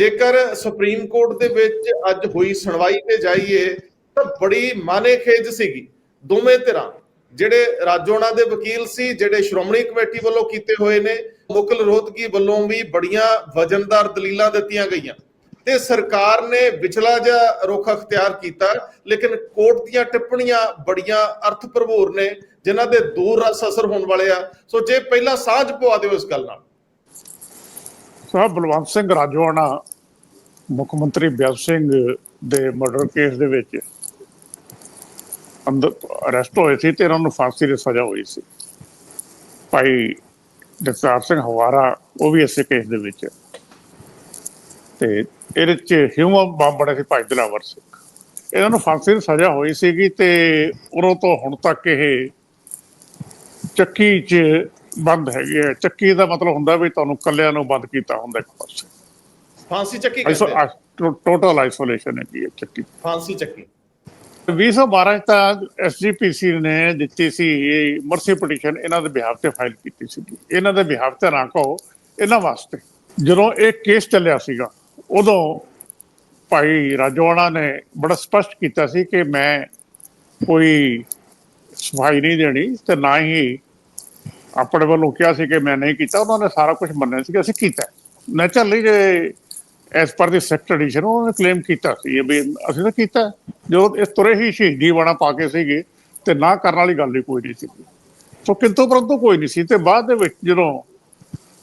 ਜੇਕਰ supreme court ਦੇ ਵਿੱਚ ਅੱਜ ਹੋਈ ਸੁਣਵਾਈ ਤੇ ਜਾਈਏ, ਤਾਂ ਬੜੀ ਮਾਨੇਖੇਜ ਸੀਗੀ। ਦੋਵੇਂ ਧਿਰਾਂ, ਜਿਹੜੇ ਰਾਜੋਣਾ ਦੇ ਵਕੀਲ ਸੀ, ਜਿਹੜੇ ਸ਼੍ਰੋਮਣੀ ਕਮੇਟੀ ਵੱਲੋਂ ਕੀਤੇ ਹੋਏ ਨੇ ਮੁਕਲ ਰੋਹਤਗੀ ਵੱਲੋਂ ਵੀ ਬੜੀਆਂ ਵਜਨਦਾਰ ਦਲੀਲਾਂ ਦਿੱਤੀਆਂ ਗਈਆਂ। ਤੇ ਸਰਕਾਰ ਨੇ ਵਿਚਲਾ ਜਿਹਾ ਰੁਖ ਅਖਤਿਆਰ ਕੀਤਾ, ਲੇਕਿਨ ਕੋਰਟ ਦੀਆਂ ਟਿੱਪਣੀਆਂ ਬੜੀਆਂ ਅਰਥ ਭਰਪੂਰ ਨੇ, ਜਿਨ੍ਹਾਂ ਦੇ ਦੂਰ ਰਸ ਅਸਰ ਹੋਣ ਵਾਲੇ ਆ। ਸੋ ਜੇ ਪਹਿਲਾਂ ਸਾਂਝ ਪਵਾ ਦਿਓ ਇਸ ਗੱਲ ਨਾਲ। ਸਾਹਿਬ ਬਲਵੰਤ ਸਿੰਘ ਰਾਜੋਆਣਾ, ਮੁੱਖ ਮੰਤਰੀ ਬਿਆਸ ਸਿੰਘ ਦੇ ਮਰਡਰ ਕੇਸ ਦੇ ਵਿੱਚ ਅੰਦਰ ਅਰੈਸਟ ਹੋਏ ਸੀ ਤੇ ਇਹਨਾਂ ਨੂੰ ਫਾਂਸੀ ਦੀ ਸਜ਼ਾ ਹੋਈ ਸੀ। ਭਾਈ ਜਗਤਾਰ ਸਿੰਘ ਹਵਾਰਾ, ਉਹ ਵੀ ਇਸੇ ਕੇਸ ਦੇ ਵਿੱਚ। ਤੇ ਇਹਦੇ ਚ ਹਿਊਮਨ ਬੰਬ ਬਣੇ ਸੀ ਭਾਈ ਦਿਲਾਵਰ ਸਿੰਘ। ਇਹਨਾਂ ਨੂੰ ਫਾਂਸੀ ਦੀ ਸਜ਼ਾ ਹੋਈ ਸੀਗੀ ਤੇ ਉਦੋਂ ਤੋਂ ਹੁਣ ਤੱਕ ਇਹ ਚੱਕੀ 'ਚ ਬੰਦ ਹੈਗੇ ਆ ਚੱਕੀ ਦਾ ਮਤਲਬ ਹੁੰਦਾ ਵੀ ਤੁਹਾਨੂੰ ਕੱਲਿਆਂ ਨੂੰ ਬੰਦ ਕੀਤਾ ਹੁੰਦਾ ਇੱਕ ਪਾਸੇ। ਫਾਂਸੀ ਚੱਕੀ ਕਹਿੰਦੇ। ਟੋਟਲ ਆਈਸੋਲੇਸ਼ਨ ਹੈ ਚੱਕੀ। ਫਾਂਸੀ ਚੱਕੀ। 2012 ਚ ਤਾਂ ਐਸਜੀਪੀਸੀ ਨੇ ਦਿੱਤੀ ਸੀ ਇਹ ਮਰਸੀ ਪਟੀਸ਼ਨ ਇਹਨਾਂ ਦੇ ਬਿਹਾਫ ਤੇ ਫਾਈਲ ਕੀਤੀ ਸੀ ਇਹਨਾਂ ਦੇ ਬਿਹਾਫ ਤੇ ਨਾ ਕਹੋ ਇਹਨਾਂ ਵਾਸਤੇ। ਜਦੋਂ ਇਹ ਕੇਸ ਚੱਲਿਆ ਸੀਗਾ ਉਦੋਂ ਭਾਈ ਰਾਜੋਆਣਾ ਨੇ ਬੜਾ ਸਪਸ਼ਟ ਕੀਤਾ ਸੀ ਕਿ ਮੈਂ ਕੋਈ ਸਫ਼ਾਈ ਨਹੀਂ ਦੇਣੀ ਤੇ ਨਾ ਹੀ ਆਪਣੇ ਵੱਲੋਂ ਕਿਹਾ ਸੀ ਕਿ ਮੈਂ ਨਹੀਂ ਕੀਤਾ, ਉਹਨਾਂ ਨੇ ਸਾਰਾ ਕੁਝ ਮੰਨਿਆ ਸੀ ਕਿ ਅਸੀਂ ਕੀਤਾ। ਨੈਚੁਰਲੀ ਜੇ ਐਸ ਪਰ ਦੀ ਸੈਕਟਰ ਐਡੀਸ਼ਨ ਉਹਨਾਂ ਨੇ ਕਲੇਮ ਕੀਤਾ ਸੀ ਇਹ ਵੀ ਅਸੀਂ ਤਾਂ ਕੀਤਾ। ਹੈ। ਇਸ ਤੁਰੇ ਹੀ ਸ਼ਹੀਦੀ ਬਾਣਾ ਪਾ ਕੇ ਸੀਗੇ, ਤੇ ਨਾ ਕਰਨ ਵਾਲੀ ਗੱਲ ਹੀ ਕੋਈ ਨਹੀਂ ਸੀ। ਸੋ ਕਿੰਤੂ ਪਰੰਤੂ ਕੋਈ ਨਹੀਂ ਸੀ। ਤੇ ਬਾਅਦ ਦੇ ਵਿੱਚ ਜਦੋਂ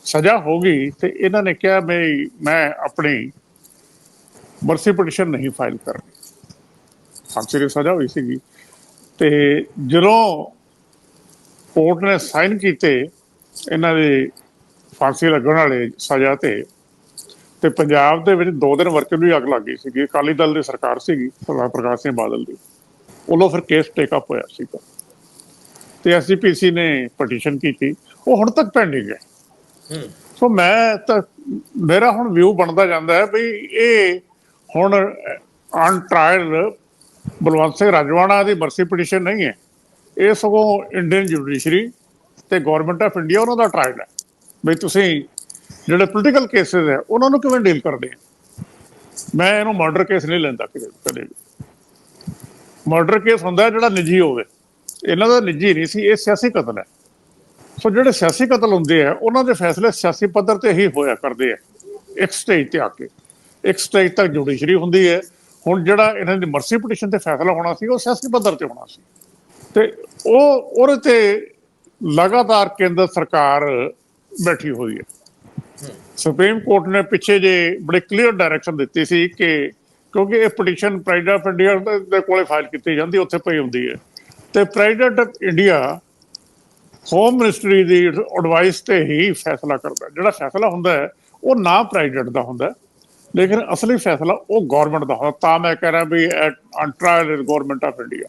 ਸਜ਼ਾ ਹੋ ਗਈ, ਤੇ ਇਹਨਾਂ ਨੇ ਕਿਹਾ ਮੈਂ ਮੈਂ ਆਪਣੀ ਮਰਸੀ ਪਟੀਸ਼ਨ ਨਹੀਂ ਫਾਈਲ ਕਰਨੀ। ਫਾਂਸੀ ਦੀ ਸਜ਼ਾ ਹੋਈ ਸੀਗੀ। ਤੇ ਜਦੋਂ ਕੋਰਟ ਨੇ ਸਾਈਨ ਕੀਤੇ ਇਹਨਾਂ ਦੇ ਫਾਂਸੀ ਲੱਗਣ ਵਾਲੇ ਸਜ਼ਾ ਤੇ। ਤੇ ਪੰਜਾਬ ਦੇ ਵਿੱਚ ਦੋ ਦਿਨ ਵਰਕਰ ਨੂੰ ਹੀ ਅੱਗ ਲੱਗ ਗਈ ਸੀਗੀ। ਅਕਾਲੀ ਦਲ ਦੀ ਸਰਕਾਰ ਸੀਗੀ ਸਰਦਾਰ ਪ੍ਰਕਾਸ਼ ਸਿੰਘ ਬਾਦਲ ਦੀ। ਉਦੋਂ ਫਿਰ ਕੇਸ ਟੇਕ ਅਪ ਹੋਇਆ ਸੀਗਾ। ਤੇ ਐਸਜੀਪੀਸੀ ਨੇ ਪਟੀਸ਼ਨ ਕੀਤੀ। ਉਹ ਹੁਣ ਤੱਕ ਪੈਂਡਿੰਗ ਹੈ। ਹੂੰ। ਸੋ ਮੈਂ ਤਾਂ ਮੇਰਾ ਹੁਣ ਵਿਊ ਬਣਦਾ ਜਾਂਦਾ ਹੈ ਵੀ ਇਹ ਹੁਣ ਟ੍ਰਾਇਲ ਬਲਵੰਤ ਸਿੰਘ ਰਾਜਵਾਨਾ ਦੀ ਮਰਸੀ ਪਟੀਸ਼ਨ ਨਹੀਂ ਹੈ। ਇਹ ਸਗੋਂ ਇੰਡੀਅਨ ਜੁਡੀਸ਼ਰੀ ਤੇ ਗਵਰਨਮੈਂਟ ਆਫ ਇੰਡੀਆ ਉਹਨਾਂ ਦਾ ਟ੍ਰਾਇਲ ਹੈ। ਵੀ ਤੁਸੀਂ ਜਿਹੜੇ ਪੋਲੀਟੀਕਲ ਕੇਸਿਸ ਹੈ, ਉਹਨਾਂ ਨੂੰ ਕਿਵੇਂ ਡੀਲ ਕਰਦੇ ਆ ਮੈਂ ਇਹਨੂੰ ਮਰਡਰ ਕੇਸ ਨਹੀਂ ਲੈਂਦਾ ਕਿਤੇ ਕਦੇ ਵੀ। ਮਰਡਰ ਕੇਸ ਹੁੰਦਾ ਜਿਹੜਾ ਨਿੱਜੀ ਹੋਵੇ। ਇਹਨਾਂ ਦਾ ਨਿੱਜੀ ਨਹੀਂ ਸੀ, ਇਹ ਸਿਆਸੀ ਕਤਲ ਹੈ। ਸੋ ਜਿਹੜੇ ਸਿਆਸੀ ਕਤਲ ਹੁੰਦੇ ਆ, ਉਹਨਾਂ ਦੇ ਫੈਸਲੇ ਸਿਆਸੀ ਪੱਧਰ ਤੇ ਹੀ ਹੋਇਆ ਕਰਦੇ ਆ। ਇੱਕ ਸਟੇਜ ਤੇ ਆ ਕੇ। ਇੱਕ ਸਟੇਜ ਤੱਕ ਜੁਡੀਸ਼ਰੀ ਹੁੰਦੀ ਹੈ। ਹੁਣ ਜਿਹੜਾ ਇਹਨਾਂ ਦੀ ਮਰਸੀ ਪਟੀਸ਼ਨ ਤੇ ਫੈਸਲਾ ਹੋਣਾ ਸੀ, ਉਹ ਸਿਆਸੀ ਪੱਧਰ ਤੇ ਹੋਣਾ ਸੀ। ਤੇ ਉਹ, ਉਹਦੇ ਤੇ ਲਗਾਤਾਰ ਕੇਂਦਰ ਸਰਕਾਰ ਬੈਠੀ ਹੋਈ ਹੈ। ਸੁਪਰੀਮ ਕੋਰਟ ਨੇ ਪਿੱਛੇ ਜੇ ਬੜੇ ਕਲੀਅਰ ਡਾਇਰੈਕਸ਼ਨ ਦਿੱਤੀ ਸੀ ਕਿ ਕਿਉਂਕਿ ਇਹ ਪਟੀਸ਼ਨ ਪ੍ਰੈਜ਼ੀਡੈਂਟ ਆਫ ਇੰਡੀਆ ਦੇ ਕੋਲੇ ਫਾਈਲ ਕੀਤੀ ਜਾਂਦੀ, ਉੱਥੇ ਪਈ ਹੁੰਦੀ ਹੈ। ਤੇ president of India home ministry the advice ਤੇ ਹੀ ਫੈਸਲਾ ਕਰਦਾ ਜਿਹੜਾ ਫੈਸਲਾ ਹੁੰਦਾ ਹੈ, ਉਹ ਨਾ ਪ੍ਰੈਜ਼ੀਡੈਂਟ ਦਾ ਹੁੰਦਾ ਲੇਕਿਨ ਅਸਲੀ ਫੈਸਲਾ ਉਹ ਗਵਰਨਮੈਂਟ ਦਾ ਹੁੰਦਾ ਤਾਂ ਮੈਂ ਕਹਿ ਰਿਹਾ ਵੀ on trial government of India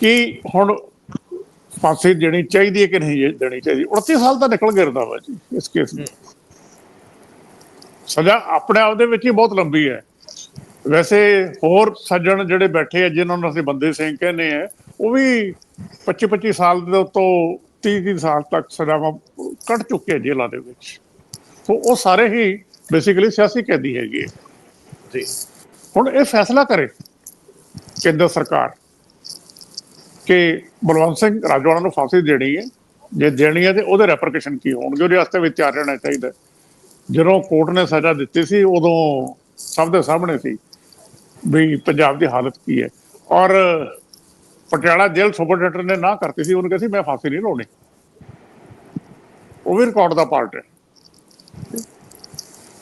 ਕਿ ਹੁਣ ਫਾਂਸੀ ਦੇਣੀ ਚਾਹੀਦੀ ਹੈ ਕਿ ਨਹੀਂ ਦੇਣੀ ਚਾਹੀਦੀ? 38 ਸਾਲ ਤਾਂ ਨਿਕਲ ਗਿਰਦਾ ਵਾ ਜੀ ਇਸ ਕੇਸ ਵਿੱਚ। ਸਜ਼ਾ ਆਪਣੇ ਆਪ ਦੇ ਵਿੱਚ ਹੀ ਬਹੁਤ ਲੰਬੀ ਹੈ। ਵੈਸੇ ਹੋਰ ਸੱਜਣ ਜਿਹੜੇ ਬੈਠੇ ਆ ਜਿਨ੍ਹਾਂ ਨੂੰ ਅਸੀਂ ਬੰਦੇ ਸਿੰਘ ਕਹਿੰਦੇ ਆ ਉਹ ਵੀ 25 25 ਸਾਲ ਦੇ ਤੋਂ 30 30 ਸਾਲ ਤੱਕ ਸਜ਼ਾਵਾਂ ਕੱਟ ਚੁੱਕੇ ਜੇਲ੍ਹਾਂ ਦੇ ਵਿੱਚ। ਸੋ ਉਹ ਸਾਰੇ ਹੀ ਬੇਸਿਕਲੀ ਸਿਆਸੀ ਕੈਦੀ ਹੈਗੇ। ਜੀ। ਹੁਣ ਇਹ ਫੈਸਲਾ ਕਰੇ ਕੇਂਦਰ ਸਰਕਾਰ ਕਿ ਬਲਵੰਤ ਸਿੰਘ ਰਾਜਵਾਨਾ ਨੂੰ ਫਾਂਸੀ ਦੇਣੀ ਹੈ। ਜੇ ਦੇਣੀ ਹੈ ਤੇ ਉਹਦੇ ਰੈਪਰਕੇਸ਼ਨ ਕੀ ਹੋਣਗੇ? ਉਹਦੇ ਵਾਸਤੇ ਵੀ ਰਹਿਣਾ ਚਾਹੀਦਾ ਜਦੋਂ ਕੋਰਟ ਨੇ ਸਜ਼ਾ ਦਿੱਤੀ ਸੀ, ਉਦੋਂ ਸਭ ਦੇ ਸਾਹਮਣੇ ਸੀ ਵੀ ਪੰਜਾਬ ਦੀ ਹਾਲਤ ਕੀ ਹੈ। ਔਰ ਪਟਿਆਲਾ ਜੇਲ੍ਹ ਸੁਪਰਡੈਂਟਰ ਨੇ ਨਾ ਕਰਤੀ ਸੀ, ਉਹਨੂੰ ਕਿਹਾ ਸੀ, ਮੈਂ ਫਾਂਸੀ ਨਹੀਂ ਲਾਉਣੀ। ਉਹ ਵੀ ਰਿਕਾਰਡ ਦਾ ਪਾਰਟ ਹੈ।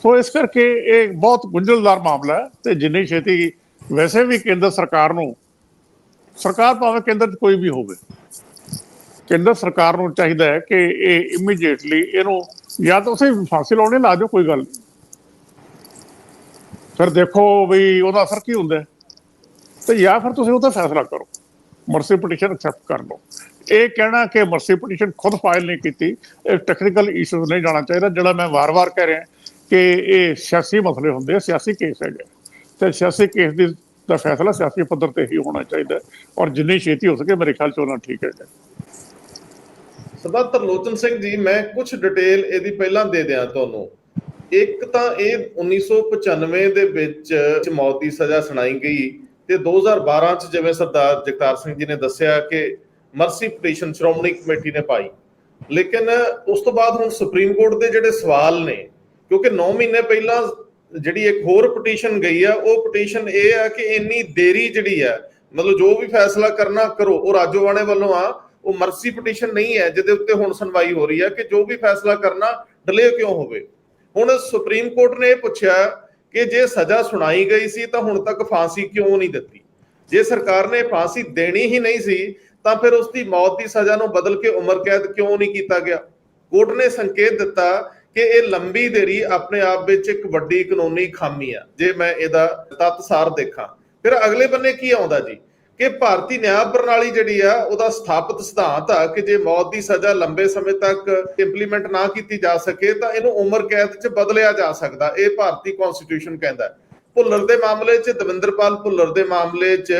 ਸੋ ਇਸ ਕਰਕੇ ਇਹ ਬਹੁਤ ਗੁੰਝਲਦਾਰ ਮਾਮਲਾ ਹੈ ਤੇ ਜਿੰਨੀ ਛੇਤੀ ਵੈਸੇ ਵੀ ਕੇਂਦਰ ਸਰਕਾਰ ਨੂੰ ਸਰਕਾਰ ਭਾਵੇਂ ਕੇਂਦਰ 'ਚ ਕੋਈ ਵੀ ਹੋਵੇ, ਕੇਂਦਰ ਸਰਕਾਰ ਨੂੰ ਚਾਹੀਦਾ ਹੈ ਕਿ ਇਹ ਇਮੀਡੀਏਟਲੀ ਇਹਨੂੰ ਜਾਂ ਤਾਂ ਤੁਸੀਂ ਫਾਂਸੀ ਲਾਉਣੇ ਲਾ ਦਿਓ ਕੋਈ ਗੱਲ ਨਹੀਂ। ਫਿਰ ਦੇਖੋ ਵੀ ਉਹਦਾ ਅਸਰ ਕੀ ਹੁੰਦਾ ਹੈ। ਤੇ ਜਾਂ ਫਿਰ ਤੁਸੀਂ ਉਹਦਾ ਫੈਸਲਾ ਕਰੋ, ਮਰਸੀ ਪਟੀਸ਼ਨ ਐਕਸੈਪਟ ਕਰ ਲਓ। ਇਹ ਕਹਿਣਾ ਕਿ ਮਰਸੀ ਪਟੀਸ਼ਨ ਖੁਦ ਫਾਈਲ ਨਹੀਂ ਕੀਤੀ, ਇਹ ਟੈਕਨੀਕਲ ਇਸ਼ੂਜ਼ ਨਹੀਂ ਜਾਣਾ ਚਾਹੀਦਾ, ਜਿਹੜਾ ਮੈਂ ਵਾਰ-ਵਾਰ ਕਹਿ ਰਿਹਾ ਕਿ ਇਹ ਸਿਆਸੀ ਮਸਲੇ ਹੁੰਦੇ ਆ, ਸਿਆਸੀ ਕੇਸ ਹੈਗੇ ਤੇ ਸਿਆਸੀ ਕੇਸ ਦੀ ਦਾ ਫੈਸਲਾ ਸਿਆਸੀ ਪੱਧਰ ਤੇ ਹੀ ਹੋਣਾ ਚਾਹੀਦਾ ਔਰ ਜਿੰਨੀ ਛੇਤੀ ਹੋ ਸਕੇ ਮੇਰੇ ਖਿਆਲ ਚ ਉਹਨਾਂ ਠੀਕ ਹੈ ਸਰਦਾਰ ਤਰਲੋਚਨ ਸਿੰਘ ਜੀ, ਮੈਂ ਕੁਝ ਡਿਟੇਲ ਇਹਦੀ ਪਹਿਲਾਂ ਦੇ ਦਿਆਂ ਤੁਹਾਨੂੰ। ਇੱਕ ਤਾਂ ਇਹ 1995 ਦੇ ਵਿੱਚ ਮੌਤ ਦੀ ਸਜ਼ਾ ਸੁਣਾਈ ਗਈ ਤੇ 2012 ਚ ਜਿਵੇਂ ਸਰਦਾਰ ਜਗਤਾਰ ਸਿੰਘ ਜੀ ਨੇ ਦੱਸਿਆ ਕਿ ਮਰਸੀ ਪਟੀਸ਼ਨ ਸ਼੍ਰੋਮਣੀ ਕਮੇਟੀ ਨੇ ਪਾਈ। ਲੇਕਿਨ ਉਸ ਤੋਂ ਬਾਅਦ ਹੁਣ ਸੁਪਰੀਮ ਕੋਰਟ ਦੇ ਜਿਹੜੇ ਸਵਾਲ ਨੇ, ਕਿਉਂਕਿ 9 ਮਹੀਨੇ ਪਹਿਲਾਂ ਜਿਹੜੀ ਇੱਕ ਹੋਰ ਪਟੀਸ਼ਨ ਗਈ ਆ, ਉਹ ਪਟੀਸ਼ਨ ਇਹ ਆ ਕਿ ਇੰਨੀ ਦੇਰੀ ਜਿਹੜੀ ਆ, ਮਤਲਬ ਜੋ ਵੀ ਫੈਸਲਾ ਕਰਨਾ ਕਰੋ, ਉਹ ਰਾਜੋਵਾਣੇ ਵੱਲੋਂ ਆ, ਉਹ ਮਰਸੀ ਪਟੀਸ਼ਨ ਨਹੀਂ ਹੈ, ਜਿਹਦੇ ਉੱਤੇ ਹੁਣ ਸੁਣਵਾਈ ਹੋ ਰਹੀ ਹੈ ਕਿ ਜੋ ਵੀ ਫੈਸਲਾ ਕਰਨਾ ਡਿਲੇ ਕਿਉਂ ਹੋਵੇ। ਹੁਣ ਸੁਪਰੀਮ ਕੋਰਟ ਨੇ ਇਹ ਪੁੱਛਿਆ ਕਿ ਜੇ ਸਜ਼ਾ ਸੁਣਾਈ ਗਈ ਸੀ, ਤਾਂ ਹੁਣ ਤੱਕ ਫਾਂਸੀ ਕਿਉਂ ਨਹੀਂ ਦਿੱਤੀ? ਜੇ ਸਰਕਾਰ ਨੇ ਫਾਂਸੀ ਦੇਣੀ ਹੀ ਨਹੀਂ ਸੀ, ਤਾਂ ਫਿਰ ਉਸ ਦੀ ਮੌਤ ਦੀ ਸਜ਼ਾ ਨੂੰ ਬਦਲ ਕੇ ਉਮਰ ਕੈਦ ਕਿਉਂ ਨਹੀਂ ਕੀਤਾ ਗਿਆ? ਕੋਰਟ ਨੇ ਸੰਕੇਤ ਦਿੱਤਾ ਕਿ ਇਹ ਲੰਬੀ ਦੇਰੀ ਆਪਣੇ ਆਪ ਵਿੱਚ ਇੱਕ ਵੱਡੀ ਕਾਨੂੰਨੀ ਖਾਮੀ ਆ। ਜੇ ਮੈਂ ਇਹਦਾ ਤੱਤਸਾਰ ਦੇਖਾਂ, ਫਿਰ ਅਗਲੇ ਬੰਨੇ ਕੀ ਆਉਂਦਾ ਜੀ? ਕਿ ਭਾਰਤੀ ਨਿਆਂ ਪ੍ਰਣਾਲੀ ਜਿਹੜੀ ਆ, ਉਹਦਾ ਸਥਾਪਿਤ ਸਿਧਾਂਤ ਆ ਕਿ ਜੇ ਮੌਤ ਦੀ ਸਜ਼ਾ ਲੰਬੇ ਸਮੇਂ ਤੱਕ ਇੰਪਲੀਮੈਂਟ ਨਾ ਕੀਤੀ ਜਾ ਸਕੇ, ਤਾਂ ਇਹਨੂੰ ਉਮਰ ਕੈਦ 'ਚ ਬਦਲਿਆ ਜਾ ਸਕਦਾ। ਇਹ ਭਾਰਤੀ ਕਨਸਟੀਟਿਊਸ਼ਨ ਕਹਿੰਦਾ ਭੁੱਲਰ ਦੇ ਮਾਮਲੇ 'ਚ, ਦਵਿੰਦਰਪਾਲ ਭੁੱਲਰ ਦੇ ਮਾਮਲੇ 'ਚ,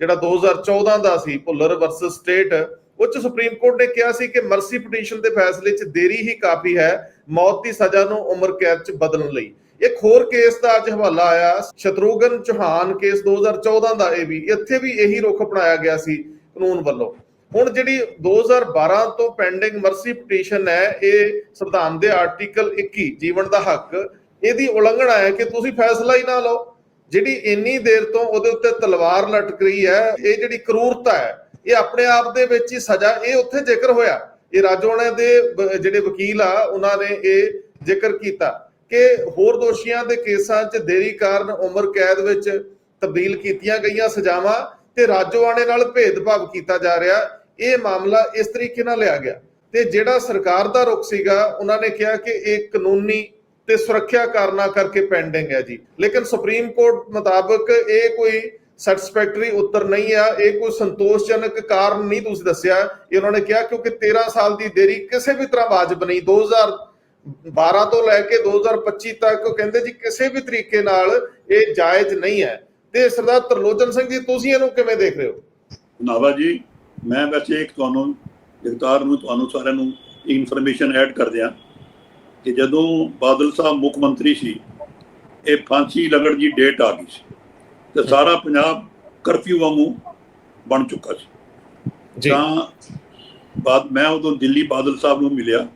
ਜਿਹੜਾ 2014 ਦਾ ਸੀ, ਭੁੱਲਰ ਵਰਸਸ ਸਟੇਟ ਉਹ ਸੁਪਰੀਮ ਕੋਰਟ ਨੇ ਕਿਹਾ ਸੀ ਕਿ ਮਰਸੀ ਪਟੀਸ਼ਨ ਦੇ ਫੈਸਲੇ 'ਚ ਦੇਰੀ ਹੀ ਕਾਫੀ ਹੈ। ਮੌਤ ਦੀ ਸਜ਼ਾ ਨੂੰ ਉਮਰ ਕੈਦ 'ਚ ਬਦਲਣ ਲਈ। ਇੱਕ ਹੋਰ ਕੇਸ ਦਾ ਅੱਜ ਹਵਾਲਾ ਆਇਆ। ਸ਼ਤਰੂਗਨ ਚੌਹਾਨ ਕੇਸ 2014 ਦਾ ਇਹ ਵੀ। ਇੱਥੇ ਵੀ ਇਹੀ ਰੁਖ ਅਪਣਾਇਆ ਗਿਆ ਸੀ ਕਾਨੂੰਨ ਵੱਲੋਂ। ਹੁਣ ਜਿਹੜੀ 2012 ਤੋਂ ਪੈਂਡਿੰਗ ਮਰਸੀ ਪਟੀਸ਼ਨ ਹੈ, ਇਹ ਸੰਵਿਧਾਨ ਦੇ ਆਰਟੀਕਲ 21 ਜੀਵਨ ਦਾ ਹੱਕ, ਇਹਦੀ ਉਲੰਘਣਾ ਹੈ ਕਿ ਤੁਸੀਂ ਫੈਸਲਾ ਹੀ ਨਾ ਲਓ। ਜਿਹੜੀ ਇੰਨੀ ਦੇਰ ਤੋਂ ਉਹਦੇ ਉੱਤੇ ਤਲਵਾਰ ਲਟਕ ਰਹੀ ਹੈ, ਇਹ ਜਿਹੜੀ ਕਰੂਰਤਾ ਹੈ, ਇਹ ਆਪਣੇ ਆਪ ਦੇ ਵਿੱਚ ਹੀ ਸਜ਼ਾ, ਇਹ ਉੱਥੇ ਜ਼ਿਕਰ ਹੋਇਆ ਇਹ ਰਾਜੋਆਣੇ ਦੇ ਜਿਹੜੇ ਵਕੀਲ ਆ, ਉਹਨਾਂ ਨੇ ਇਹ ਜ਼ਿਕਰ ਕੀਤਾ ਕਿ ਹੋਰ ਦੋਸ਼ੀਆਂ ਦੇ ਕੇਸਾਂ 'ਚ ਦੇਰੀ ਕਾਰਨ ਉਮਰ ਕੈਦ ਵਿੱਚ ਤਬਦੀਲ ਕੀਤੀਆਂ ਗਈਆਂ ਸਜ਼ਾਵਾਂ ਤੇ ਰਾਜੋਆਣੇ ਨਾਲ ਭੇਦਭਾਵ ਕੀਤਾ ਜਾ ਰਿਹਾ। ਇਹ ਮਾਮਲਾ ਇਸ ਤਰੀਕੇ ਨਾਲ ਲਿਆ ਗਿਆ। ਤੇ ਜਿਹੜਾ ਸਰਕਾਰ ਦਾ ਰੁਖ ਸੀਗਾ, ਉਹਨਾਂ ਨੇ ਕਿਹਾ ਕਿ ਇਹ ਕਾਨੂੰਨੀ ਤੇ ਸੁਰੱਖਿਆ ਕਾਰਨਾਂ ਕਰਕੇ ਪੈਂਡਿੰਗ ਹੈ ਜੀ। ਲੇਕਿਨ ਸੁਪਰੀਮ ਕੋਰਟ ਮੁਤਾਬਕ ਇਹ ਕੋਈ ਸੈਟੀਸਫੈਕਟਰੀ ਉੱਤਰ ਨਹੀਂ ਆ, ਇਹ ਕੋਈ ਸੰਤੋਸ਼ਜਨਕ ਕਾਰਨ ਨਹੀਂ ਤੁਸੀਂ ਦੱਸਿਆ। ਇਹ ਉਹਨਾਂ ਨੇ ਕਿਹਾ ਕਿਉਂਕਿ 13 ਸਾਲ ਦੀ ਦੇਰੀ ਕਿਸੇ ਵੀ ਤਰ੍ਹਾਂ ਵਾਜਬ ਨਹੀਂ 2012 ਤੋਂ ਲੈ ਕੇ 2025 ਤੱਕ ਉਹ ਕਹਿੰਦੇ ਜੀ ਕਿਸੇ ਵੀ ਤਰੀਕੇ ਨਾਲ ਇਹ ਜਾਇਜ਼ ਨਹੀਂ ਹੈ। ਤੇ ਸਰਦਾਰ ਤਰਲੋਚਨ ਸਿੰਘ ਜੀ, ਤੁਸੀਂ ਇਹਨੂੰ ਕਿਵੇਂ ਦੇਖ ਰਹੇ ਹੋ? ਨਾਵਾ ਜੀ, ਮੈਂ ਵੈਸੇ ਇੱਕ ਤੁਹਾਨੂੰ, ਜਗਤਾਰ ਨੂੰ, ਤੁਹਾਨੂੰ ਸਾਰਿਆਂ ਨੂੰ ਇਨਫੋਰਮੇਸ਼ਨ ਐਡ ਕਰ ਦਿਆਂ ਕਿ ਜਦੋਂ ਬਾਦਲ ਸਾਹਿਬ ਮੁੱਖ ਮੰਤਰੀ ਸੀ, ਇਹ ਫਾਂਸੀ ਲੱਗਣ ਦੀ ਡੇਟ ਆ ਗਈ ਸੀ। ਤੇ ਸਾਰਾ ਪੰਜਾਬ ਕਰਫਿਊ ਵਾਂਗੂ ਬਣ ਚੁੱਕਾ ਸੀ। ਤਾਂ ਬਾਦ ਮੈਂ ਉਦੋਂ ਦਿੱਲੀ ਬਾਦਲ ਸਾਹਿਬ ਨੂੰ ਮਿਲਿਆ।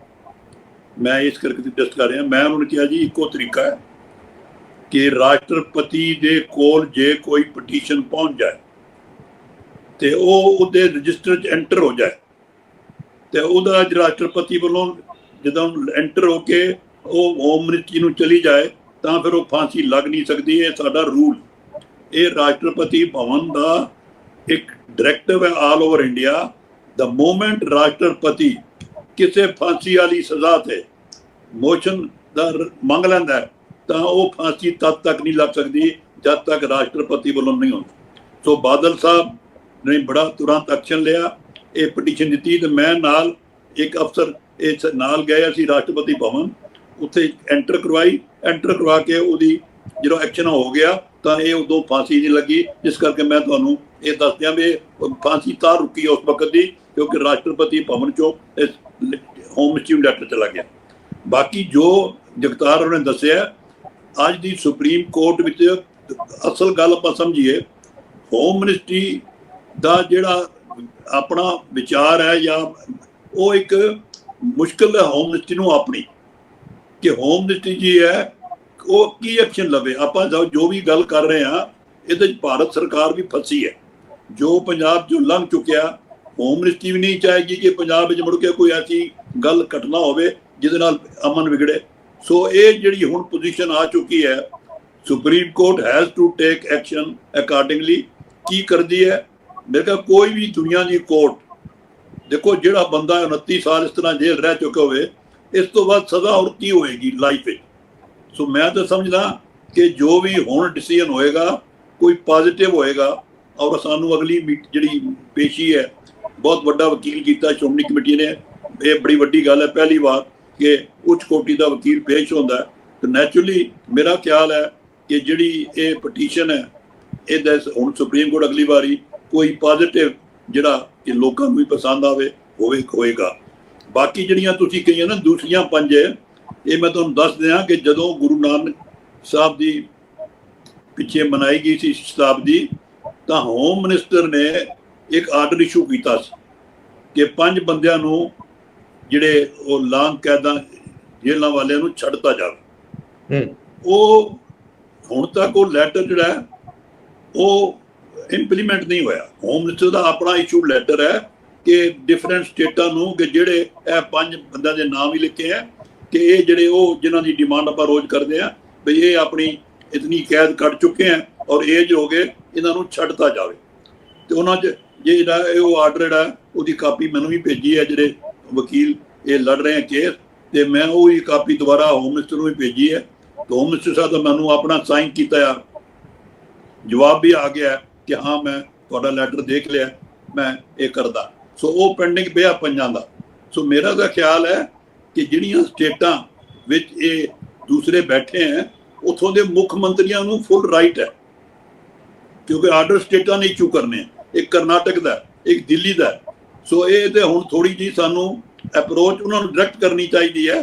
ਮੈਂ ਇਸ ਕਰਕੇ ਡਿਸਕਸ ਕਰ ਰਿਹਾ ਮੈਂ ਉਹਨਾਂ ਨੂੰ ਕਿਹਾ ਜੀ ਇੱਕੋ ਤਰੀਕਾ ਹੈ ਕਿ ਰਾਸ਼ਟਰਪਤੀ ਦੇ ਕੋਲ ਜੇ ਕੋਈ ਪਟੀਸ਼ਨ ਪਹੁੰਚ ਜਾਏ ਤੇ ਉਹ ਉਹਦੇ ਰਜਿਸਟਰ 'ਚ ਐਂਟਰ ਹੋ ਜਾਏ ਤੇ ਉਹਦਾ ਰਾਸ਼ਟਰਪਤੀ ਵੱਲੋਂ ਜਦੋਂ ਐਂਟਰ ਹੋ ਕੇ ਉਹ ਹੋਮ ਮਿਨਿਸਟਰੀ ਨੂੰ ਚਲੀ ਜਾਏ ਤਾਂ ਫਿਰ ਉਹ ਫਾਂਸੀ ਲੱਗ ਨਹੀਂ ਸਕਦੀ ਇਹ ਸਾਡਾ ਰੂਲ ਇਹ ਰਾਸ਼ਟਰਪਤੀ ਭਵਨ ਦਾ ਇੱਕ ਡਾਇਰੈਕਟਿਵ ਹੈ all over India the moment ਰਾਸ਼ਟਰਪਤੀ ਕਿਸੇ ਫਾਂਸੀ ਵਾਲੀ ਸਜ਼ਾ ਤੇ ਮੋਸ਼ਨ ਦਾ ਮੰਗ ਲੈਂਦਾ ਤਾਂ ਉਹ ਫਾਂਸੀ ਤਦ ਤੱਕ ਨਹੀਂ ਲੱਗ ਸਕਦੀ ਜਦ ਤੱਕ ਰਾਸ਼ਟਰਪਤੀ ਵੱਲੋਂ ਨਹੀਂ ਹੁੰਦੀ ਸੋ ਬਾਦਲ ਸਾਹਿਬ ਨੇ ਬੜਾ ਤੁਰੰਤ ਐਕਸ਼ਨ ਲਿਆ, ਇਹ ਪਟੀਸ਼ਨ ਦਿੱਤੀ ਤੇ ਮੈਂ ਨਾਲ ਇੱਕ ਅਫਸਰ ਇਸ ਨਾਲ ਗਏ ਅਸੀਂ ਰਾਸ਼ਟਰਪਤੀ ਭਵਨ, ਉੱਥੇ ਐਂਟਰ ਕਰਵਾਈ। ਐਂਟਰ ਕਰਵਾ ਕੇ ਉਹਦੀ ਜਦੋਂ ਐਕਸ਼ਨ ਹੋ ਗਿਆ ਤਾਂ ਇਹ ਉਦੋਂ ਫਾਂਸੀ ਨਹੀਂ ਲੱਗੀ ਇਸ ਕਰਕੇ ਮੈਂ ਤੁਹਾਨੂੰ ਇਹ ਦੱਸਦਿਆਂ ਵੀ ਫਾਂਸੀ ਤਾਂ ਰੁਕੀ ਉਸ ਵਕਤ ਦੀ, ਕਿਉਂਕਿ ਰਾਸ਼ਟਰਪਤੀ ਭਵਨ ਚੋਂ ਇਸ ਹੋਮ ਮਿਨਿਸਟਰੀ ਲੈਟਰ ਚਲਾ ਗਿਆ। ਬਾਕੀ ਜੋ ਜਗਤਾਰ ਉਹਨੇ ਦੱਸਿਆ, ਅੱਜ ਦੀ ਸੁਪਰੀਮ ਕੋਰਟ ਵਿੱਚ ਅਸਲ ਗੱਲ ਆਪਾਂ ਸਮਝੀਏ ਹੋਮ ਮਿਨਿਸਟਰੀ ਦਾ ਜਿਹੜਾ ਆਪਣਾ ਵਿਚਾਰ ਹੈ ਜਾਂ ਉਹ ਇੱਕ ਮੁਸ਼ਕਲ ਹੈ ਹੋਮ ਮਿਨਿਸਟਰੀ ਨੂੰ ਆਪਣੀ, ਕਿ ਹੋਮ ਮਿਨਿਸਟਰੀ ਜੀ ਹੈ ਉਹ ਕੀ ਐਕਸ਼ਨ ਲਵੇ? ਆਪਾਂ ਜੋ- ਵੀ ਗੱਲ ਕਰ ਰਹੇ ਹਾਂ, ਇਹਦੇ ਵਿੱਚ ਭਾਰਤ ਸਰਕਾਰ ਵੀ ਫਸੀ ਹੈ। ਜੋ ਪੰਜਾਬ ਜੋ ਲੰਘ ਚੁੱਕਿਆ ਹੋਮ ਮਿਨਿਸਟਰੀ ਵੀ ਨਹੀਂ ਚਾਹੇਗੀ ਕਿ ਪੰਜਾਬ ਵਿੱਚ ਮੁੜ ਕੇ ਕੋਈ ਐਸੀ ਗੱਲ ਘਟਨਾ ਹੋਵੇ, ਜਿਹਦੇ ਨਾਲ ਅਮਨ ਵਿਗੜੇ। ਸੋ ਇਹ ਜਿਹੜੀ ਹੁਣ ਪੋਜੀਸ਼ਨ ਆ ਚੁੱਕੀ ਹੈ Supreme Court has to take action accordingly ਕੀ ਕਰਦੀ ਹੈ? ਮੇਰੇ ਖਿਆਲ ਕੋਈ ਵੀ ਦੁਨੀਆ ਦੀ ਕੋਰਟ ਦੇਖੋ ਜਿਹੜਾ ਬੰਦਾ 29 ਸਾਲ ਇਸ ਤਰ੍ਹਾਂ ਜੇਲ੍ਹ ਰਹਿ ਚੁੱਕਾ ਹੋਵੇ, ਇਸ ਤੋਂ ਬਾਅਦ ਸਜ਼ਾ ਹੋਰ ਕੀ ਹੋਏਗੀ ਲਾਈਫ ਵਿੱਚ? ਸੋ ਮੈਂ ਤਾਂ ਸਮਝਦਾ ਕਿ ਜੋ ਵੀ ਹੁਣ ਡਿਸੀਜਨ ਹੋਏਗਾ, ਕੋਈ ਪੋਜ਼ਿਟਿਵ ਹੋਏਗਾ, ਔਰ ਸਾਨੂੰ ਅਗਲੀ ਮੀਟ- ਜਿਹੜੀ ਪੇਸ਼ੀ ਹੈ, ਬਹੁਤ ਵੱਡਾ ਵਕੀਲ ਕੀਤਾ, ਸ਼੍ਰੋਮਣੀ ਕਮੇਟੀ ਨੇ। ਇਹ ਬੜੀ ਵੱਡੀ ਗੱਲ ਹੈ, ਪਹਿਲੀ ਵਾਰ ਕਿ ਉੱਚ ਕੋਟੀ ਦਾ ਵਕੀਲ ਪੇਸ਼ ਹੁੰਦਾ ਹੈ। ਤੇ ਨੈਚੁਰਲੀ ਮੇਰਾ ਖਿਆਲ ਹੈ ਕਿ ਜਿਹੜੀ ਇਹ ਪਟੀਸ਼ਨ ਹੈ, ਇਹ ਇਹਦਾ ਹੁਣ ਸੁਪਰੀਮ ਕੋਰਟ ਅਗਲੀ ਵਾਰੀ ਕੋਈ ਪੋਜ਼ਿਟਿਵ ਜਿਹੜਾ ਕਿ ਲੋਕਾਂ ਨੂੰ ਵੀ ਪਸੰਦ ਆਵੇ, ਹੋਵੇ, ਹੋਏਗਾ। ਬਾਕੀ ਜਿਹੜੀਆਂ ਤੁਸੀਂ ਕਹੀਆਂ ਨਾ, ਦੂਸਰੀਆਂ ਪੰਜ ਇਹ ਮੈਂ ਤੁਹਾਨੂੰ ਦੱਸ ਦਿਆਂ ਕਿ ਜਦੋਂ ਗੁਰੂ ਨਾਨਕ ਸਾਹਿਬ ਦੀ ਪਿੱਛੇ ਮਨਾਈ ਗਈ ਸੀ ਸ਼ਤਾਬਦੀ ਤਾਂ ਹੋਮ ਮਿਨਿਸਟਰ ਨੇ ਇੱਕ ਆਰਡਰ ਇਸ਼ੂ ਕੀਤਾ ਸੀ ਕਿ ਪੰਜ ਬੰਦਿਆਂ ਨੂੰ ਜਿਹੜੇ ਉਹ ਲਾਂਗ ਕੈਦਾਂ ਜੇਲ੍ਹਾਂ ਵਾਲਿਆਂ ਨੂੰ ਛੱਡਤਾ ਜਾਵੇ। ਉਹ ਹੁਣ ਤੱਕ ਉਹ ਲੈਟਰ ਜਿਹੜਾ ਉਹ ਇੰਪਲੀਮੈਂਟ ਨਹੀਂ ਹੋਇਆ। ਹੋਮ ਮਿਨਿਸਟਰ ਦਾ ਆਪਣਾ ਇਸ਼ੂ ਲੈਟਰ ਹੈ ਕਿ ਡਿਫਰੈਂਟ ਸਟੇਟਾਂ ਨੂੰ ਕਿ ਜਿਹੜੇ ਇਹ ਪੰਜ ਬੰਦਿਆਂ ਦੇ ਨਾਮ ਹੀ ਲਿਖੇ ਆ ਕਿ ਇਹ ਜਿਹੜੇ ਉਹ ਜਿਨ੍ਹਾਂ ਦੀ ਡਿਮਾਂਡ ਆਪਾਂ ਰੋਜ਼ ਕਰਦੇ ਆ ਵੀ ਇਹ ਆਪਣੀ ਇਤਨੀ ਕੈਦ ਕੱਟ ਚੁੱਕੇ ਆ ਔਰ ਏਜ ਹੋ ਗਏ, ਇਹਨਾਂ ਨੂੰ ਛੱਡਤਾ ਜਾਵੇ। ਤੇ ਉਹਨਾਂ 'ਚ ਜੇ ਜਿਹੜਾ ਇਹ ਉਹ ਆਰਡਰ ਜਿਹੜਾ, ਉਹਦੀ ਕਾਪੀ ਮੈਨੂੰ ਵੀ ਭੇਜੀ ਹੈ, ਜਿਹੜੇ ਵਕੀਲ ਇਹ ਲੜ ਰਹੇ ਆ ਕੇਸ, ਤੇ ਮੈਂ ਉਹ ਹੀ ਕਾਪੀ ਦੁਬਾਰਾ ਹੋਮ ਮਿਨਿਸਟਰ ਨੂੰ ਵੀ ਭੇਜੀ ਹੈ। ਹੋਮ ਮਿਨਿਸਟਰ ਸਾਹਿਬ ਦਾ ਮੈਨੂੰ ਆਪਣਾ ਸਾਈਨ ਕੀਤਾ ਆ। ਜਵਾਬ ਵੀ ਆ ਗਿਆ ਕਿ ਹਾਂ, ਮੈਂ ਤੁਹਾਡਾ ਲੈਟਰ ਦੇਖ ਲਿਆ, ਮੈਂ ਇਹ ਕਰਦਾ। ਸੋ ਉਹ ਪੈਂਡਿੰਗ ਪਿਆ ਪੰਜਾਂ ਦਾ। ਸੋ ਮੇਰਾ ਤਾਂ ਖਿਆਲ ਹੈ ਕਿ ਜਿਹੜੀਆਂ ਸਟੇਟਾਂ ਵਿੱਚ ਇਹ ਦੂਸਰੇ ਬੈਠੇ ਹੈ, ਉਥੋਂ ਦੇ ਮੁੱਖ ਮੰਤਰੀਆਂ ਨੂੰ ਫੁੱਲ ਰਾਈਟ ਹੈ। ਕਿਉਂਕਿ ਆਰਡਰ ਸਟੇਟਾਂ ਨੇ ਇਸ਼ੂ ਕਰਨੇ ਇੱਕ ਕਰਨਾਟਕ ਦਾ ਇੱਕ ਦਿੱਲੀ ਦਾ ਸੋ ਇਹ ਤੇ ਹੁਣ ਥੋੜੀ ਜੀ ਸਾਨੂੰ ਅਪਰੋਚ ਉਹਨਾਂ ਨੂੰ ਡਾਇਰੈਕਟ ਕਰਨੀ ਚਾਹੀਦੀ ਹੈ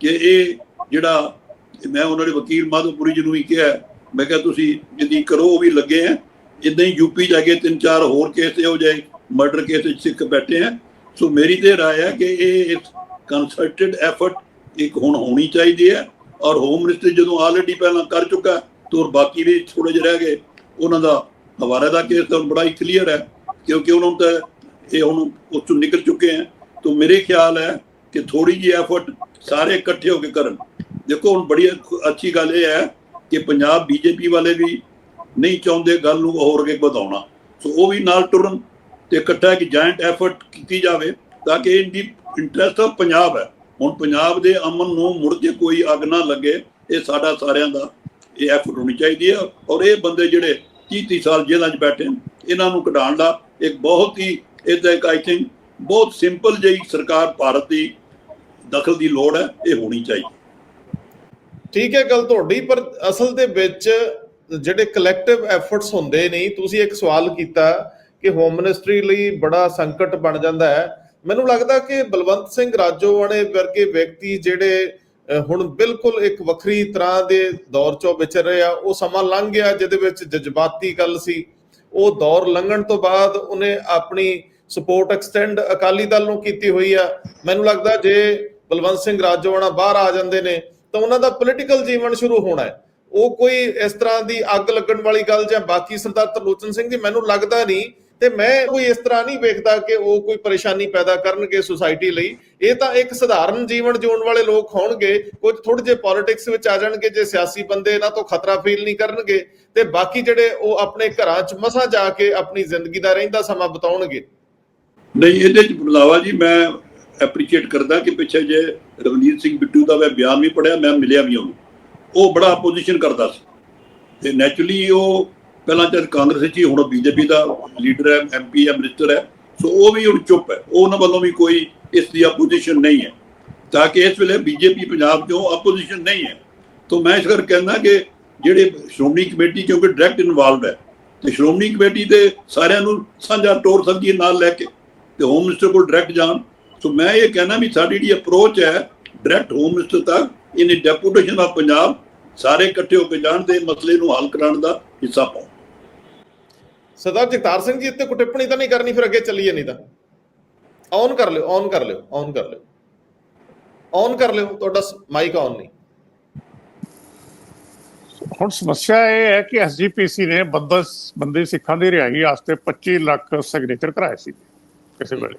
ਕਿ ਇਹ ਜਿਹੜਾ ਮੈਂ ਉਹਨਾਂ ਦੇ ਵਕੀਲ ਮਾਧੋਪੁਰੀ ਜੀ ਨੂੰ ਵੀ ਕਿਹਾ ਮੈਂ ਕਿਹਾ ਤੁਸੀਂ ਜਿਹਦੀ ਕਰੋ ਉਹ ਵੀ ਲੱਗੇ ਆ ਇਦਾਂ ਹੀ ਯੂਪੀ ਜਾ ਕੇ ਤਿੰਨ ਚਾਰ ਹੋਰ ਕੇਸ ਇਹੋ ਜਿਹੇ ਮਰਡਰ ਕੇਸ ਵਿੱਚ ਸਿੱਖ ਬੈਠੇ ਆ ਸੋ ਮੇਰੀ ਤੇ ਰਾਏ ਹੈ ਕਿ ਇਹ ਇੱਕ ਐਫਰਟ ਇੱਕ ਹੁਣ ਹੋਣੀ ਚਾਹੀਦੀ ਹੈ ਔਰ ਹੋਮ ਮਿਨਿਸਟਰ ਜਦੋਂ ਆਲਰੇਡੀ ਪਹਿਲਾਂ ਕਰ ਚੁੱਕਾ ਤੇ ਹੋਰ ਬਾਕੀ ਵੀ ਥੋੜੇ ਜਿਹੇ ਰਹਿ ਗਏ, ਉਹਨਾਂ ਦਾ ਹਵਾਰਾ ਦਾ ਕੇਸ ਤਾਂ ਹੁਣ ਬੜਾ ਹੀ ਕਲੀਅਰ ਹੈ, ਕਿਉਂਕਿ ਉਹਨਾਂ ਨੂੰ ਤਾਂ ਇਹ ਹੁਣ ਉਸ ਤੋਂ ਨਿਕਲ ਚੁੱਕੇ ਹੈ। ਤਾਂ ਮੇਰੇ ਖਿਆਲ ਹੈ ਕਿ ਥੋੜੀ ਜਿਹੀ ਐਫਰਟ ਸਾਰੇ ਇਕੱਠੇ ਹੋ ਕੇ ਕਰਨ। ਦੇਖੋ, ਹੁਣ ਬੜੀ ਅੱਛੀ ਗੱਲ ਇਹ ਹੈ ਕਿ ਪੰਜਾਬ ਬੀਜੇਪੀ ਵਾਲੇ ਵੀ ਨਹੀਂ ਚਾਹੁੰਦੇ ਗੱਲ ਨੂੰ ਹੋਰ ਅੱਗੇ ਵਧਾਉਣਾ। ਸੋ ਉਹ ਵੀ ਨਾਲ ਟੁਰਨ ਤੇ ਇਕੱਠਾ ਇੱਕ ਜਾਇੰਟ ਐਫਰਟ ਕੀਤੀ ਜਾਵੇ ਤਾਂ ਕਿ ਇਹਦੀ ਇੰਟਰਸਟ ਆਫ ਪੰਜਾਬ ਹੈ। ਹੁਣ ਪੰਜਾਬ ਦੇ ਅਮਨ ਨੂੰ ਮੁੜ ਕੇ ਕੋਈ ਅੱਗ ਨਾ ਲੱਗੇ, ਇਹ ਸਾਡਾ ਸਾਰਿਆਂ ਦਾ, ਇਹ ਐਫਰਟ ਹੋਣੀ ਚਾਹੀਦੀ ਹੈ ਔਰ ਇਹ ਬੰਦੇ ਜਿਹੜੇ 30 30 ਸਾਲ ਜੇਲ੍ਹਾਂ 'ਚ ਬੈਠੇ ਇਹਨਾਂ ਨੂੰ ਕਢਾਉਣ ਦਾ ਇੱਕ ਬਹੁਤ ਹੀ, ਇਹਦਾ ਇੱਕ ਆਈ ਥਿੰਕ ਬਹੁਤ ਸਿੰਪਲ ਜਿਹੀ ਸਰਕਾਰ ਭਾਰਤ ਦੀ ਦਖਲ ਦੀ ਲੋੜ ਹੈ, ਇਹ ਹੋਣੀ ਚਾਹੀਦੀ। ਠੀਕ ਹੈ, ਗੱਲ ਤੁਹਾਡੀ, ਪਰ ਅਸਲ ਦੇ ਵਿੱਚ ਜਿਹੜੇ ਕਲੈਕਟਿਵ ਐਫਰਟਸ ਹੁੰਦੇ ਨਹੀਂ ਤੁਸੀਂ ਇੱਕ ਸਵਾਲ ਕੀਤਾ ਕਿ ਹੋਮ ਮਿਨਿਸਟਰੀ ਲਈ ਬੜਾ ਸੰਕਟ ਬਣ ਜਾਂਦਾ ਹੈ। ਮੈਨੂੰ ਲੱਗਦਾ ਕਿ ਬਲਵੰਤ ਸਿੰਘ ਰਾਜੋਵਾਣੇ ਵਰਗੇ ਵਿਅਕਤੀ ਜਿਹੜੇ ਹੁਣ ਬਿਲਕੁਲ ਇੱਕ ਵੱਖਰੀ ਤਰ੍ਹਾਂ ਦੇ ਦੌਰ ਚੋਂ ਵਿਚਰ ਰਹੇ ਆ, ਉਹ ਸਮਾਂ ਲੰਘ ਗਿਆ ਜਿਹਦੇ ਵਿੱਚ ਜਜ਼ਬਾਤੀ ਗੱਲ ਸੀ। ਉਹ ਦੌਰ ਲੰਘਣ ਤੋਂ ਬਾਅਦ ਉਹਨੇ ਆਪਣੀ ਸਪੋਰਟ ਐਕਸਟੈਂਡ ਅਕਾਲੀ ਦਲ ਨੂੰ ਕੀਤੀ ਹੋਈ ਆ। ਮੈਨੂੰ ਲੱਗਦਾ ਜੇ ਬਲਵੰਤ ਸਿੰਘ ਰਾਜੋਵਾਣਾ ਬਾਹਰ ਆ ਜਾਂਦੇ ਨੇ, ਤਾਂ ਉਹਨਾਂ ਦਾ ਪੋਲੀਟੀਕਲ ਜੀਵਨ ਸ਼ੁਰੂ ਹੋਣਾ ਹੈ। ਉਹ ਕੋਈ ਇਸ ਤਰ੍ਹਾਂ ਦੀ ਅੱਗ ਲੱਗਣ ਵਾਲੀ ਗੱਲ ਜਾਂ ਬਾਕੀ ਸਰਦਾਰ ਤਰਲੋਚਨ ਸਿੰਘ ਜੀ ਮੈਨੂੰ ਲੱਗਦਾ ਨਹੀਂ ਤੇ ਮੈਂ ਕੋਈ ਇਸ ਤਰ੍ਹਾਂ ਨਹੀਂ ਵੇਖਦਾ ਕਿ ਉਹ ਕੋਈ ਪਰੇਸ਼ਾਨੀ ਪੈਦਾ ਕਰਨਗੇ ਸੁਸਾਇਟੀ ਲਈ। ਇਹ ਤਾਂ ਇੱਕ ਸਧਾਰਨ ਜੀਵਨ ਜਿਉਣ ਵਾਲੇ ਲੋਕ ਹੋਣਗੇ, ਕੁਝ ਥੋੜੇ ਜਿਹੇ ਪੋਲਿਟਿਕਸ ਵਿੱਚ ਆ ਜਾਣਗੇ, ਜੇ ਸਿਆਸੀ ਬੰਦੇ ਇਹਨਾਂ ਤੋਂ ਖਤਰਾ ਫੀਲ ਨਹੀਂ ਕਰਨਗੇ, ਤੇ ਬਾਕੀ ਜਿਹੜੇ ਉਹ ਆਪਣੇ ਘਰਾਂ 'ਚ ਮਸਾਂ ਜਾ ਕੇ ਆਪਣੀ ਜ਼ਿੰਦਗੀ ਦਾ ਰਹਿੰਦਾ ਸਮਾਂ ਬਿਤਾਉਣਗੇ। ਨਹੀਂ, ਇਹਦੇ ਚ ਬੁਲਾਵਾ ਜੀ, ਮੈਂ ਐਪਰੀਸ਼ੀਏਟ ਕਰਦਾ ਕਿ ਪਿੱਛੇ ਜੇ ਰਵਨੀਤ ਸਿੰਘ ਬਿੱਟੂ ਦਾ ਮੈਂ ਬਿਆਨ ਵੀ ਪੜਿਆ ਮੈਂ ਮਿਲਿਆ ਵੀ ਉਹਨੂੰ। ਉਹ ਬੜਾ ਆਪੋਜੀਸ਼ਨ ਕਰਦਾ ਸੀ। ਤੇ ਨੈਚੁਰਲੀ ਉਹ ਪਹਿਲਾਂ ਜਦ ਕਾਂਗਰਸ ਵਿੱਚ ਹੀ, ਹੁਣ ਬੀਜੇਪੀ ਦਾ ਲੀਡਰ ਹੈ ਐਮਪੀ ਹੈ, ਮਿਨਿਸਟਰ ਹੈ। ਸੋ ਉਹ ਵੀ ਹੁਣ ਚੁੱਪ ਹੈ। ਉਹਨਾਂ ਵੱਲੋਂ ਵੀ ਕੋਈ ਇਸ ਦੀ ਆਪੋਜੀਸ਼ਨ ਨਹੀਂ ਹੈ। ਤਾਂ ਕਿ ਇਸ ਵੇਲੇ ਬੀਜੇਪੀ ਪੰਜਾਬ ਚੋਂ ਆਪੋਜੀਸ਼ਨ ਨਹੀਂ ਹੈ। ਤਾਂ ਮੈਂ ਇਸ ਕਰਕੇ ਕਹਿੰਦਾ ਕਿ ਜਿਹੜੇ ਸ਼੍ਰੋਮਣੀ ਕਮੇਟੀ ਕਿਉਂਕਿ ਡਾਇਰੈਕਟ ਇਨਵੋਲਵ ਹੈ, ਤੇ ਸ਼੍ਰੋਮਣੀ ਕਮੇਟੀ ਦੇ ਸਾਰਿਆਂ ਨੂੰ ਸਾਂਝਾ ਟੋਰ ਸਕਦੀ ਨਾਲ ਲੈ ਕੇ। ਤੇ ਹੋਮ ਮਿਨਿਸਟਰ ਕੋਲ ਡਾਇਰੈਕਟ ਜਾਣ। ਸੋ ਮੈਂ ਇਹ ਕਹਿਣਾ ਵੀ ਸਾਡੀ ਜਿਹੜੀ ਅਪਰੋਚ ਹੈ ਡਾਇਰੈਕਟ ਹੋਮ ਮਿਨਿਸਟਰ ਤੱਕ ਇਨ ਡੈਪੂਟੇਸ਼ਨ ਆਫ ਪੰਜਾਬ ਸਾਰੇ ਇਕੱਠੇ ਹੋ ਕੇ ਜਾਣ ਦੇ ਮਸਲੇ ਨੂੰ ਹੱਲ ਕਰਾਉਣ ਦਾ ਹਿੱਸਾ ਪਾਉਣ। ਸਰਦਾਰ ਜਗਤਾਰ ਸਿੰਘ ਜੀ ਇੱਥੇ ਕੋਈ ਟਿੱਪਣੀ ਤਾਂ ਨਹੀਂ ਕਰਨੀ, ਫਿਰ ਅੱਗੇ ਚੱਲੀਏ ਨਹੀਂ ਤਾਂ। ਔਨ ਕਰ ਲਿਓ ਔਨ ਕਰ ਲਿਓ ਔਨ ਕਰ ਲਿਓ। ਔਨ ਕਰ ਲਿਓ, ਤੁਹਾਡਾ ਮਾਈਕ ਔਨ ਨਹੀਂ। ਹੁਣ ਸਮੱਸਿਆ ਇਹ ਹੈ ਕਿ ਐਸਜੀਪੀਸੀ ਨੇ ਬੰਦਾ ਬੰਦੇ ਸਿੱਖਾਂ ਦੀ ਰਿਹਾਈ ਵਾਸਤੇ 25 ਲੱਖ ਸਿਗਨੇਚਰ ਕਰਾਏ ਸੀ ਕਿਸੇ ਵੇਲੇ।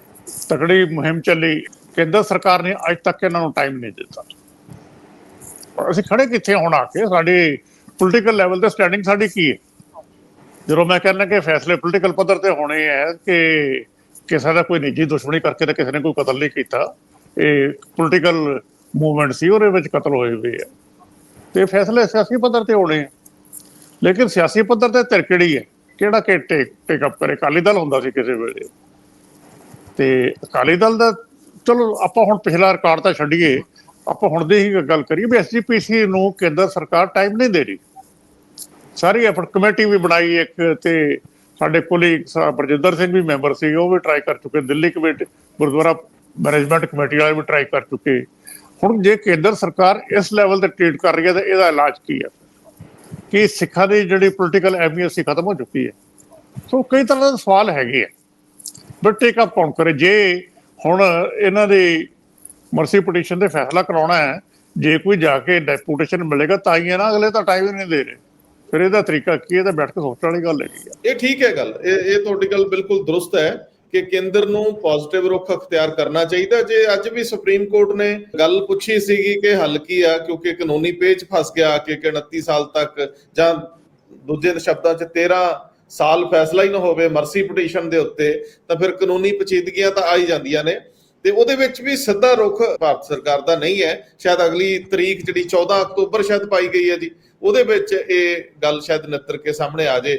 ਤਕੜੀ ਮੁਹਿੰਮ ਚੱਲੀ, ਕੇਂਦਰ ਸਰਕਾਰ ਨੇ ਅੱਜ ਤੱਕ ਇਹਨਾਂ ਨੂੰ ਟਾਈਮ ਨਹੀਂ ਦਿੱਤਾ। ਅਸੀਂ ਖੜੇ ਕਿੱਥੇ ਹੁਣ ਆ ਕੇ? ਸਾਡੀ ਪੋਲੀਟੀਕਲ ਲੈਵਲ ਤੇ ਸਟੈਂਡਿੰਗ ਸਾਡੀ ਕੀ ਹੈ? ਜਦੋਂ ਮੈਂ ਕਹਿੰਦਾ ਕਿ ਫੈਸਲੇ ਪੋਲੀਟੀਕਲ ਪੱਧਰ ਤੇ ਹੋਣੇ ਹੈ ਕਿ ਕਿਸੇ ਦਾ ਕੋਈ ਨਿੱਜੀ ਦੁਸ਼ਮਣੀ ਕਰਕੇ ਤਾਂ ਕਿਸੇ ਨੇ ਕੋਈ ਕਤਲ ਨਹੀਂ ਕੀਤਾ, ਇਹ ਪੋਲੀਟੀਕਲ ਮੂਵਮੈਂਟ ਸੀ, ਉਹਦੇ ਵਿੱਚ ਕਤਲ ਹੋਏ ਹੋਏ ਆ। ਤੇ ਫੈਸਲੇ ਸਿਆਸੀ ਪੱਧਰ ਤੇ ਹੋਣੇ ਆ। ਲੇਕਿਨ ਸਿਆਸੀ ਪੱਧਰ ਤੇ ਧਿਰ ਕਿਹੜੀ ਹੈ ਕਿਹੜਾ ਕਿ ਟੇਕ ਟੇਕ ਅਪ ਕਰੇ? ਅਕਾਲੀ ਦਲ ਹੁੰਦਾ ਸੀ ਕਿਸੇ ਵੇਲੇ। ਤੇ ਅਕਾਲੀ ਦਲ ਦਾ, ਚਲੋ ਆਪਾਂ ਹੁਣ ਪਿਛਲਾ ਰਿਕਾਰਡ ਤਾਂ ਛੱਡੀਏ, ਆਪਾਂ ਹੁਣ ਦੀ ਹੀ ਗੱਲ ਕਰੀਏ ਵੀ ਐਸਜੀਪੀਸੀ ਨੂੰ ਕੇਂਦਰ ਸਰਕਾਰ ਟਾਈਮ ਨਹੀਂ ਦੇ ਰਹੀ। ਸਾਰੀ ਐਫਰਟ ਕਮੇਟੀ ਵੀ ਬਣਾਈ ਇੱਕ ਤੇ ਸਾਡੇ ਕੋਲੀਗ ਬਰਜਿੰਦਰ ਸਿੰਘ ਵੀ ਮੈਂਬਰ ਸੀ, ਉਹ ਵੀ ਟਰਾਈ ਕਰ ਚੁੱਕੇ, Delhi committee, gurdwara management committee ਵਾਲੇ ਵੀ ਟਰਾਈ ਕਰ ਚੁੱਕੇ। ਹੁਣ ਜੇ ਕੇਂਦਰ ਸਰਕਾਰ ਇਸ ਲੈਵਲ ਤੇ ਟ੍ਰੀਟ ਕਰ ਰਹੀ ਹੈ, ਤਾਂ ਇਹਦਾ ਇਲਾਜ ਕੀ ਹੈ? ਕਿ ਸਿੱਖਾਂ ਦੀ ਜਿਹੜੀ ਪੋਲੀਟੀਕਲ ਐਮੀਅਤ ਸੀ, ਖਤਮ ਹੋ ਚੁੱਕੀ ਹੈ। ਸੋ ਕਈ ਤਰ੍ਹਾਂ ਦੇ ਸਵਾਲ ਹੈਗੇ ਆ। ਬਟ ਟੇਕ ਅਪ ਕੌਣ ਕਰੇ? ਜੇ ਹੁਣ ਇਹਨਾਂ ਦੀ ਮਰਸੀ ਪਟੀਸ਼ਨ ਤੇ ਫੈਸਲਾ ਕਰਾਉਣਾ ਹੈ, ਜੇ ਕੋਈ ਜਾ ਕੇ ਡੈਪੂਟੇਸ਼ਨ ਮਿਲੇਗਾ, ਤਾਂ ਹੀ ਹੈ ਨਾ, ਅਗਲੇ ਤਾਂ ਟਾਈਮ ਹੀ ਨਹੀਂ ਦੇ ਰਹੇ। ਫਿਰ ਇਹਦਾ ਤਰੀਕਾ ਕੀ ਹੈ? ਤਾਂ ਬੈਠ ਕੇ ਸੋਚਣ ਵਾਲੀ ਗੱਲ ਹੈਗੀ ਆ। ਇਹ ਠੀਕ ਹੈ ਗੱਲ। ਇਹ ਇਹ ਤੁਹਾਡੀ ਗੱਲ ਬਿਲਕੁਲ ਦਰੁਸਤ ਹੈ ਕਿ ਕੇਂਦਰ ਨੂੰ ਪੋਜ਼ਿਟਿਵ ਰੁਖ ਅਖਤਿਆਰ ਕਰਨਾ ਚਾਹੀਦਾ। ਜੇ ਅੱਜ ਵੀ ਸੁਪਰੀਮ ਕੋਰਟ ਨੇ ਗੱਲ ਪੁੱਛੀ ਸੀਗੀ ਕਿ ਹੱਲ ਕੀ ਆ, ਕਿਉਂਕਿ ਕਾਨੂੰਨੀ ਪੇਚ ਫਸ ਗਿਆ ਕਿ 29 ਸਾਲ ਤੱਕ ਜਾਂ ਦੂਜੇ ਸ਼ਬਦਾਂ 'ਚ 13 ਸਾਲ ਫੈਸਲਾ ਹੀ ਨਾ ਹੋਵੇ ਮਰਸੀ ਪਟੀਸ਼ਨ ਦੇ ਉੱਤੇ, ਤਾਂ ਫਿਰ ਕਾਨੂੰਨੀ ਪਚੀਦਗੀਆਂ ਤਾਂ ਆ ਹੀ ਜਾਂਦੀਆਂ ਨੇ। ਤੇ ਉਹਦੇ ਵਿੱਚ ਵੀ ਸਿੱਧਾ ਰੁਖ ਭਾਰਤ ਸਰਕਾਰ ਦਾ ਨਹੀਂ ਹੈ। ਸ਼ਾਇਦ ਅਗਲੀ ਤਰੀਕ ਜਿਹੜੀ 14 ਅਕਤੂਬਰ ਸ਼ਾਇਦ ਪਾਈ ਗਈ ਹੈ ਜੀ। ਉਹਦੇ ਵਿੱਚ ਇਹ ਗੱਲ ਸ਼ਾਇਦ ਨਿੱਤਰ ਕੇ ਸਾਹਮਣੇ ਆ ਜੇ।